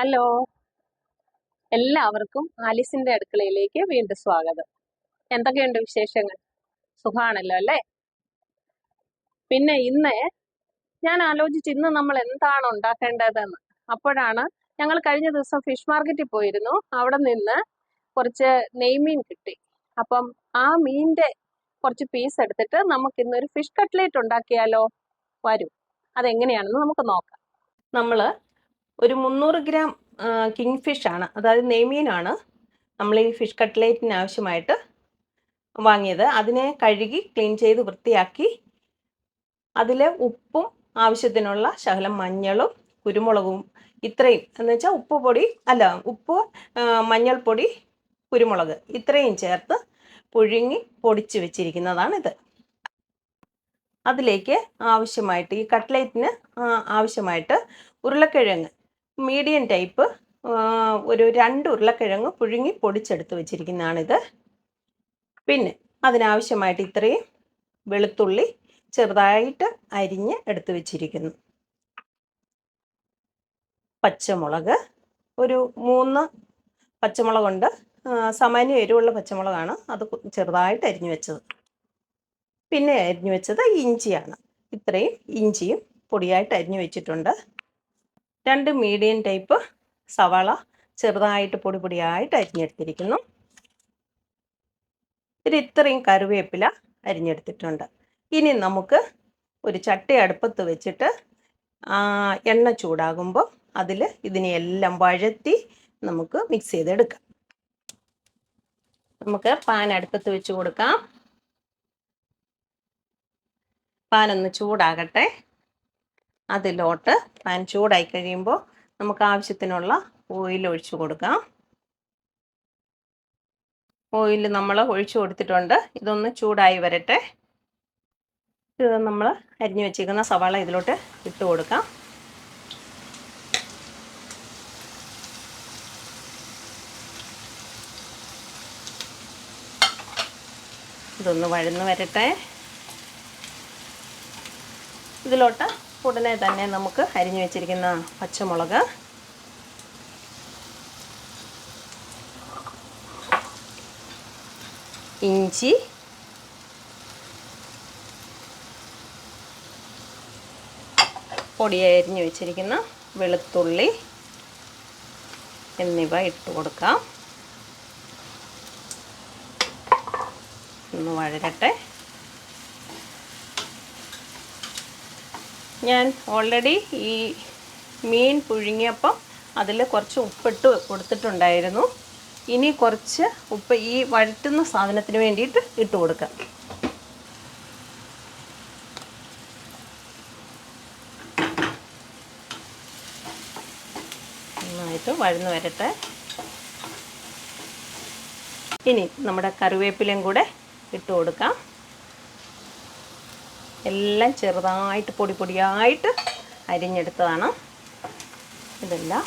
Hello. എല്ലാവർക്കും ആലിസിന്റെ അടുക്കളയിലേക്ക് വീണ്ടും സ്വാഗതം. എന്തൊക്കെയുണ്ട് വിശേഷങ്ങൾ? സുഖാണല്ലോ അല്ലേ? പിന്നെ ഇന്ന് ഞാൻ ആലോചിച്ച് ഇന്ന് നമ്മൾ എന്താണ് ഉണ്ടാക്കേണ്ടതെന്ന്. അപ്പോഴാണ് ഞങ്ങൾ കഴിഞ്ഞ ദിവസം ഫിഷ് മാർക്കറ്റിൽ പോയിരുന്നു. അവിടെ നിന്ന് കുറച്ച് നെയ്മീൻ കിട്ടി. അപ്പം ആ മീനിന്റെ കുറച്ച് പീസ് എടുത്തിട്ട് നമുക്ക് ഇന്ന് ഒരു ഫിഷ് കട്ട്ലേറ്റ് ഉണ്ടാക്കിയാലോ? വരും. അതെങ്ങനെയാണെന്ന് നമുക്ക് നോക്കാം. നമ്മൾ ഒരു മുന്നൂറ് ഗ്രാം കിങ് ഫിഷ് ആണ്. അതായത് നെയ്മീനാണ് നമ്മൾ ഈ ഫിഷ് കട്ട്ലേറ്റിന് ആവശ്യമായിട്ട് വാങ്ങിയത്. അതിനെ കഴുകി ക്ലീൻ ചെയ്ത് വൃത്തിയാക്കി അതിൽ ഉപ്പും ആവശ്യത്തിനുള്ള ശകലം മഞ്ഞളും കുരുമുളകും ഇത്രയും. എന്ന് വെച്ചാൽ ഉപ്പ് പൊടി അല്ല ഉപ്പ് മഞ്ഞൾപ്പൊടി കുരുമുളക് ഇത്രയും ചേർത്ത് പുഴുങ്ങി പൊടിച്ച് വെച്ചിരിക്കുന്നതാണിത് അതിലേക്ക് ആവശ്യമായിട്ട് ഈ കട്ട്ലേറ്റിന് ആവശ്യമായിട്ട് ഉരുളക്കിഴങ്ങ് മീഡിയം ടൈപ്പ് ഒരു രണ്ട് ഉരുളക്കിഴങ്ങ് പുഴുങ്ങി പൊടിച്ചെടുത്ത് വെച്ചിരിക്കുന്നതാണിത്. പിന്നെ അതിനാവശ്യമായിട്ട് ഇത്രയും വെളുത്തുള്ളി ചെറുതായിട്ട് അരിഞ്ഞ് എടുത്ത് വെച്ചിരിക്കുന്നു. പച്ചമുളക് ഒരു മൂന്ന് പച്ചമുളകുണ്ട്. സാമാന്യ എരിവുള്ള പച്ചമുളകാണ്. അത് ചെറുതായിട്ട് അരിഞ്ഞു വെച്ചത്. പിന്നെ അരിഞ്ഞു വെച്ചത് ഇഞ്ചിയാണ്. ഇത്രയും ഇഞ്ചിയും പൊടിയായിട്ട് അരിഞ്ഞു വെച്ചിട്ടുണ്ട്. രണ്ട് മീഡിയം ടൈപ്പ് സവാള ചെറുതായിട്ട് പൊടി പൊടിയായിട്ട് അരിഞ്ഞെടുത്തിരിക്കുന്നു. ഒരു ഇത്രയും കറിവേപ്പില അരിഞ്ഞെടുത്തിട്ടുണ്ട്. ഇനി നമുക്ക് ഒരു ചട്ടി അടുപ്പത്ത് വെച്ചിട്ട് എണ്ണ ചൂടാകുമ്പോൾ അതിൽ ഇതിനെയെല്ലാം വഴത്തി നമുക്ക് മിക്സ് ചെയ്തെടുക്കാം. നമുക്ക് പാൻ അടുപ്പത്ത് വെച്ച് കൊടുക്കാം. പാനൊന്ന് ചൂടാകട്ടെ. അതിലോട്ട് പാൻ ചൂടായി കഴിയുമ്പോൾ നമുക്ക് ആവശ്യത്തിനുള്ള ഓയിൽ ഒഴിച്ചു കൊടുക്കാം. ഓയിൽ നമ്മൾ ഒഴിച്ചു കൊടുത്തിട്ടുണ്ട്. ഇതൊന്ന് ചൂടായി വരട്ടെ. ഇത് നമ്മൾ അരിഞ്ഞു വെച്ചിരിക്കുന്ന സവാള ഇതിലോട്ട് ഇട്ട് കൊടുക്കാം. ഇതൊന്ന് വഴന്ന് വരട്ടെ. ഇതിലോട്ട് ഉടനെ തന്നെ നമുക്ക് അരിഞ്ഞു വെച്ചിരിക്കുന്ന പച്ചമുളക്. ഇഞ്ചി. പൊടിയായി അരിഞ്ഞു വെച്ചിരിക്കുന്ന വെളുത്തുള്ളി എന്നിവ ഇട്ട് കൊടുക്കാം. ഒന്ന് വഴരട്ടെ ഞാൻ ഓൾറെഡി ഈ മീൻ പുഴുങ്ങിയപ്പം അതിൽ കുറച്ച് ഉപ്പിട്ട് കൊടുത്തിട്ടുണ്ടായിരുന്നു. ഇനി കുറച്ച് ഉപ്പ് ഈ വഴറ്റുന്ന സാധനത്തിന് വേണ്ടിയിട്ട് ഇട്ട് കൊടുക്കാം. നന്നായിട്ട് വഴന്ന് വരട്ടെ. ഇനി നമ്മുടെ കറിവേപ്പിലയും കൂടെ ഇട്ട് കൊടുക്കാം. എല്ലാം ചെറുതായിട്ട് പൊടി പൊടിയായിട്ട് അരിഞ്ഞെടുത്തതാണ്. ഇതെല്ലാം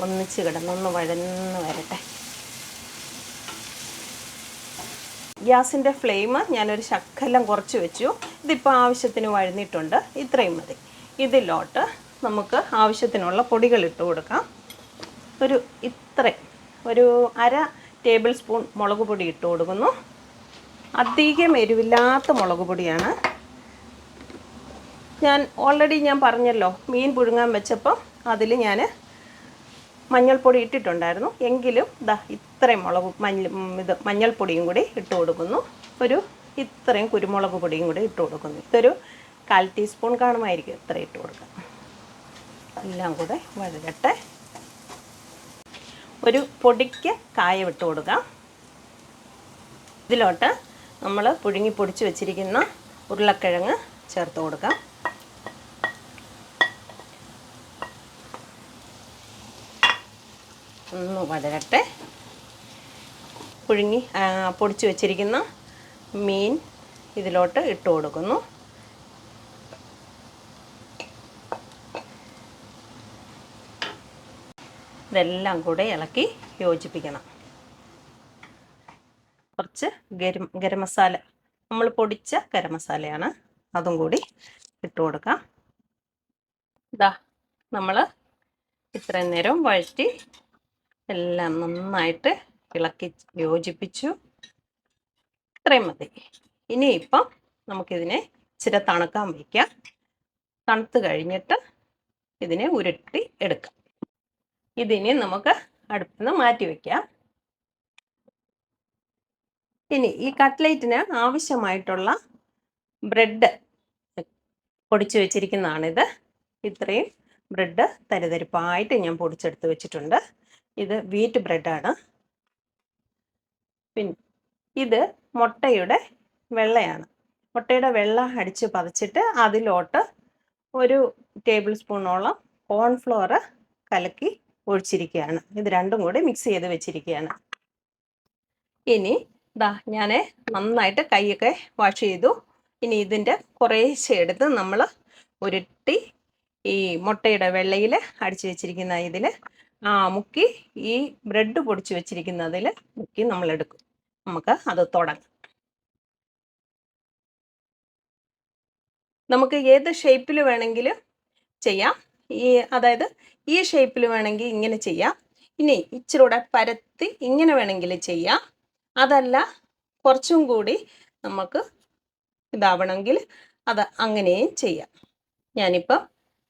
ഒന്നിച്ച് കിടന്നൊന്ന് വഴന്ന് വരട്ടെ. ഗ്യാസിന്റെ ഫ്ലെയിം ഞാനൊരു ശക്കലം കുറച്ച് വെച്ചു. ഇതിപ്പോൾ ആവശ്യത്തിന് വഴന്നിട്ടുണ്ട്. ഇത്രയും മതി. ഇതിലോട്ട് നമുക്ക് ആവശ്യത്തിനുള്ള പൊടികൾ ഇട്ട് കൊടുക്കാം. ഒരു ഇത്രയും. ഒരു അര ടേബിൾ സ്പൂൺ മുളക് പൊടി ഇട്ട് കൊടുക്കുന്നു. അധികം എരിവില്ലാത്ത മുളക് പൊടിയാണ് ഞാൻ ഓൾറെഡി ഞാൻ പറഞ്ഞല്ലോ മീൻ പുഴുങ്ങാൻ വെച്ചപ്പോൾ അതിൽ ഞാൻ മഞ്ഞൾപ്പൊടി ഇട്ടിട്ടുണ്ടായിരുന്നു. എങ്കിലും ദാ ഇത്രയും മുളക് മഞ്ഞൾ ഇത് മഞ്ഞൾപ്പൊടിയും കൂടി ഇട്ട് കൊടുക്കുന്നു. ഒരു ഇത്രയും കുരുമുളക് പൊടിയും കൂടി ഇട്ട് കൊടുക്കുന്നു. ഇതൊരു കാൽ ടീസ്പൂൺ കാണുമായിരിക്കും ഇത്ര ഇട്ട് കൊടുക്കാം എല്ലാം കൂടെ വഴകട്ടെ ഒരു പൊടിക്ക് കായ വിട്ട് കൊടുക്കാം. ഇതിലോട്ട് നമ്മൾ പുഴുങ്ങി പൊടിച്ച് വെച്ചിരിക്കുന്ന ഉരുളക്കിഴങ്ങ് ചേർത്ത് കൊടുക്കാം. ഒന്ന് വതരട്ടെ. പുഴുങ്ങി പൊടിച്ചു വച്ചിരിക്കുന്ന മീൻ ഇതിലോട്ട് ഇട്ട് കൊടുക്കുന്നു. ഇതെല്ലാം കൂടെ ഇളക്കി യോജിപ്പിക്കണം. കുറച്ച് ഗരം ഗരം മസാല. നമ്മൾ പൊടിച്ച ഗരം മസാലയാണ് അതും കൂടി ഇട്ട് കൊടുക്കാം. ഇതാ നമ്മൾ ഇത്രയും നേരം വഴറ്റി എല്ലാം നന്നായിട്ട് ഇളക്കി യോജിപ്പിച്ചു. ഇത്രയും മതി. ഇനിയിപ്പം നമുക്കിതിനെ ഇച്ചിരി തണുക്കാൻ വയ്ക്കാം തണുത്ത് കഴിഞ്ഞിട്ട് ഇതിനെ ഉരുട്ടി എടുക്കാം. ഇതിനെ നമുക്ക് അടുപ്പിൽ നിന്ന് മാറ്റി വയ്ക്കാം ഇനി ഈ കട്ട്ലേറ്റിന് ആവശ്യമായിട്ടുള്ള ബ്രെഡ് പൊടിച്ചു വെച്ചിരിക്കുന്നതാണിത്. ഇത്രയും ബ്രെഡ് തരിതരിപ്പായിട്ട് ഞാൻ പൊടിച്ചെടുത്ത് വെച്ചിട്ടുണ്ട്. ഇത് വീറ്റ് ബ്രെഡാണ് പിന്നെ ഇത് മുട്ടയുടെ വെള്ളയാണ്. മുട്ടയുടെ വെള്ള അടിച്ച് പതച്ചിട്ട് അതിലോട്ട് ഒരു ടേബിൾ സ്പൂണോളം കോൺഫ്ലോർ കലക്കി ഒഴിച്ചിരിക്കുകയാണ്. ഇത് രണ്ടും കൂടി മിക്സ് ചെയ്ത് വെച്ചിരിക്കുകയാണ്. ഇനി ദാ ഞാൻ നന്നായിട്ട് കൈയൊക്കെ വാഷ് ചെയ്തു. ഇനി ഇതിന്റെ കുറേശ്ശെ എടുത്ത് നമ്മൾ ഉരുട്ടി ഈ മുട്ടയുടെ വെള്ളയിൽ അടിച്ചു വെച്ചിരിക്കുന്ന ഇതിൽ ആ മുക്കി ഈ ബ്രെഡ് പൊടിച്ച് വെച്ചിരിക്കുന്നതിൽ മുക്കി നമ്മൾ എടുക്കും നമുക്ക് അത് തുടങ്ങാം. നമുക്ക് ഏത് ഷേപ്പിൽ വേണമെങ്കിലും ചെയ്യാം. ഈ അതായത് ഈ ഷേപ്പിൽ വേണമെങ്കിൽ ഇങ്ങനെ ചെയ്യാം. ഇനി ഇച്ചിരൂടെ പരത്തി ഇങ്ങനെ വേണമെങ്കിൽ ചെയ്യാം. അതല്ല കുറച്ചും കൂടി നമുക്ക് ഇതാവണമെങ്കിൽ അത് അങ്ങനെയും ചെയ്യാം. ഞാനിപ്പം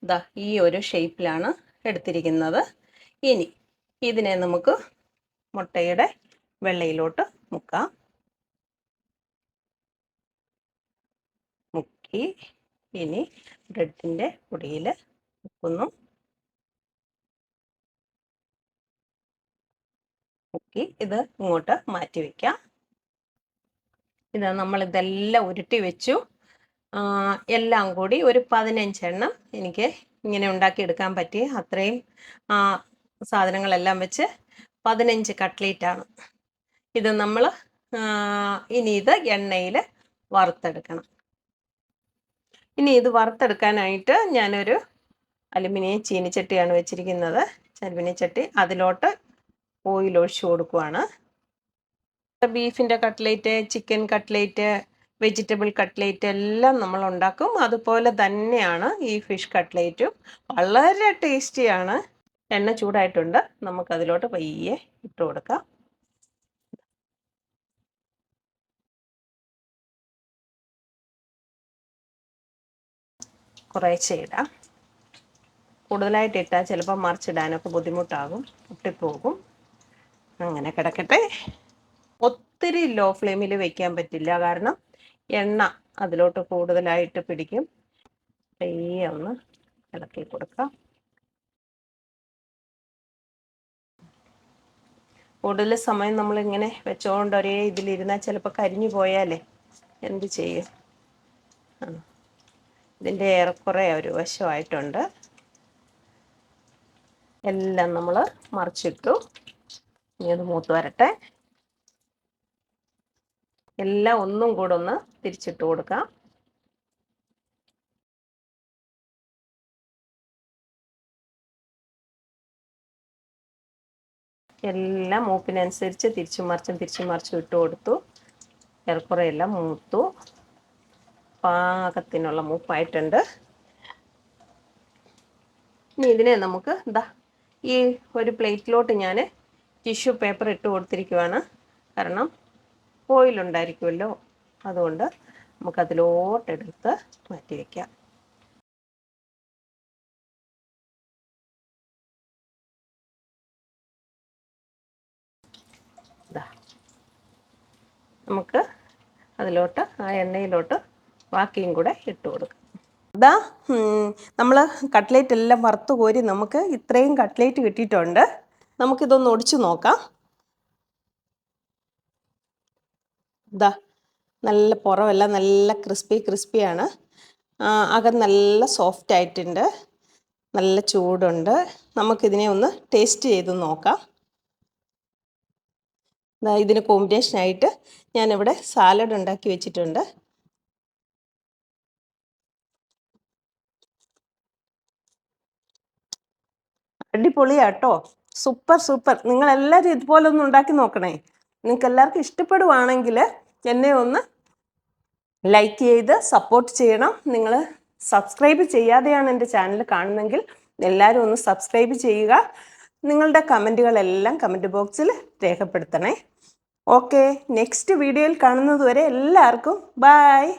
ഇതാ ഈ ഒരു ഷേപ്പിലാണ് എടുത്തിരിക്കുന്നത്. ഇനി ഇതിനെ നമുക്ക് മുട്ടയുടെ വെള്ളയിലോട്ട് മുക്കാം. മുക്കി. ഇനി ബ്രെഡിന്റെ പൊടിയിൽ മുക്കുന്നു. മുക്കി. ഇത് ഇങ്ങോട്ട് മാറ്റി വയ്ക്കാം ഇത് നമ്മളിതെല്ലാം ഉരുട്ടി വെച്ചു. എല്ലാം കൂടി ഒരു പതിനഞ്ചെണ്ണം എനിക്ക് ഇങ്ങനെ ഉണ്ടാക്കിയെടുക്കാൻ പറ്റി അത്രയും സാധനങ്ങളെല്ലാം വെച്ച് പതിനഞ്ച് ആണ് ഇത് നമ്മൾ ഇനി ഇത് എണ്ണയിൽ വറുത്തെടുക്കണം. ഇനി ഇത് വറുത്തെടുക്കാനായിട്ട് ഞാനൊരു അലുമിനിയം ചീനിച്ചട്ടിയാണ് വെച്ചിരിക്കുന്നത്. അലുമിനിയം ചട്ടി അതിലോട്ട് ഓയിൽ ഒഴിച്ച് കൊടുക്കുവാണ്. ബീഫിന്റെ cutlet chicken cutlet vegetable cutlet എല്ലാം നമ്മൾ ഉണ്ടാക്കും. അതുപോലെ തന്നെയാണ് ഈ ഫിഷ് കട്ട്ലേറ്റും. വളരെ ടേസ്റ്റിയാണ്. എണ്ണ ചൂടായിട്ടുണ്ട്. നമുക്കതിലോട്ട് പയ്യെ ഇട്ട് കൊടുക്കാം. കുറേശ്ശെ ഇടാം. കൂടുതലായിട്ട് ഇട്ടാൽ ചിലപ്പോൾ മറിച്ചിടാനൊക്കെ ബുദ്ധിമുട്ടാകും. പൊട്ടിപ്പോകും. അങ്ങനെ കിടക്കട്ടെ. ഒത്തിരി ലോ ഫ്ലെയിമിൽ വെക്കാൻ പറ്റില്ല. കാരണം എണ്ണ അതിലോട്ട് കൂടുതലായിട്ട് പിടിക്കും. പയ്യെ ഒന്ന് ഇളക്കി കൊടുക്കാം. കൂടുതൽ സമയം നമ്മളിങ്ങനെ വെച്ചോണ്ട് ഒരേ ഇതിലിരുന്നാൽ ചിലപ്പോൾ കരിഞ്ഞു പോയാലേ എന്ത് ചെയ്യും? ഇതിന്റെ ഏറെക്കുറെ ഒരു വശമായിട്ടുണ്ട്. എല്ലാം നമ്മൾ മറിച്ചിട്ടു. ഇനി അത് മൂത്ത് വരട്ടെ. എല്ലാം ഒന്നും കൂടെ ഒന്ന് തിരിച്ചിട്ട് കൊടുക്കാം. എല്ലാം മൂപ്പിനനുസരിച്ച് തിരിച്ചു മറിച്ചും തിരിച്ചു മറിച്ചും ഇട്ട് കൊടുത്തു. ഏറെക്കുറെ എല്ലാം മൂത്തു. പാകത്തിനുള്ള മൂപ്പായിട്ടുണ്ട്. ഇനി ഇതിനെ നമുക്ക് ഇതാ ഈ ഒരു പ്ലേറ്റിലോട്ട് ഞാൻ ടിഷ്യൂ പേപ്പർ ഇട്ട് കൊടുത്തിരിക്കുവാണ്. കാരണം ഓയിലുണ്ടായിരിക്കുമല്ലോ അതുകൊണ്ട് നമുക്കതിലോട്ടെടുത്ത് മാറ്റി വയ്ക്കാം നമുക്ക് അതിലോട്ട് ആ എണ്ണയിലോട്ട് ബാക്കിയും കൂടെ ഇട്ട് കൊടുക്കാം. ഇതാ നമ്മൾ കട്ട്ലേറ്റ് എല്ലാം വറുത്ത് കോരി നമുക്ക് ഇത്രയും കട്ട്ലേറ്റ് കിട്ടിയിട്ടുണ്ട്. നമുക്കിതൊന്ന് ഒടിച്ചു നോക്കാം. ഇതാ നല്ല പുറമെല്ലാം നല്ല ക്രിസ്പി ക്രിസ്പിയാണ് അകം നല്ല സോഫ്റ്റ് ആയിട്ടുണ്ട്. നല്ല ചൂടുണ്ട്. നമുക്കിതിനെ ഒന്ന് ടേസ്റ്റ് ചെയ്ത് നോക്കാം. ഇതിന് കോമ്പിനേഷനായിട്ട് ഞാനിവിടെ സാലഡ് ഉണ്ടാക്കി വെച്ചിട്ടുണ്ട്. അടിപൊളിയാട്ടോ. സൂപ്പർ സൂപ്പർ നിങ്ങൾ എല്ലാവരും ഇതുപോലെ ഒന്ന് ഉണ്ടാക്കി നോക്കണേ. നിങ്ങൾക്ക് എല്ലാവർക്കും ഇഷ്ടപ്പെടുവാണെങ്കിൽ എന്നെ ഒന്ന് ലൈക്ക് ചെയ്ത് സപ്പോർട്ട് ചെയ്യണം. നിങ്ങൾ സബ്സ്ക്രൈബ് ചെയ്യാതെയാണ് എന്റെ ചാനൽ കാണുന്നതെങ്കിൽ എല്ലാവരും ഒന്ന് സബ്സ്ക്രൈബ് ചെയ്യുക. നിങ്ങളുടെ കമന്റുകളെല്ലാം കമന്റ് ബോക്സിൽ രേഖപ്പെടുത്തണേ. ഓക്കെ നെക്സ്റ്റ് വീഡിയോയിൽ കാണുന്നതുവരെ എല്ലാവർക്കും ബായ്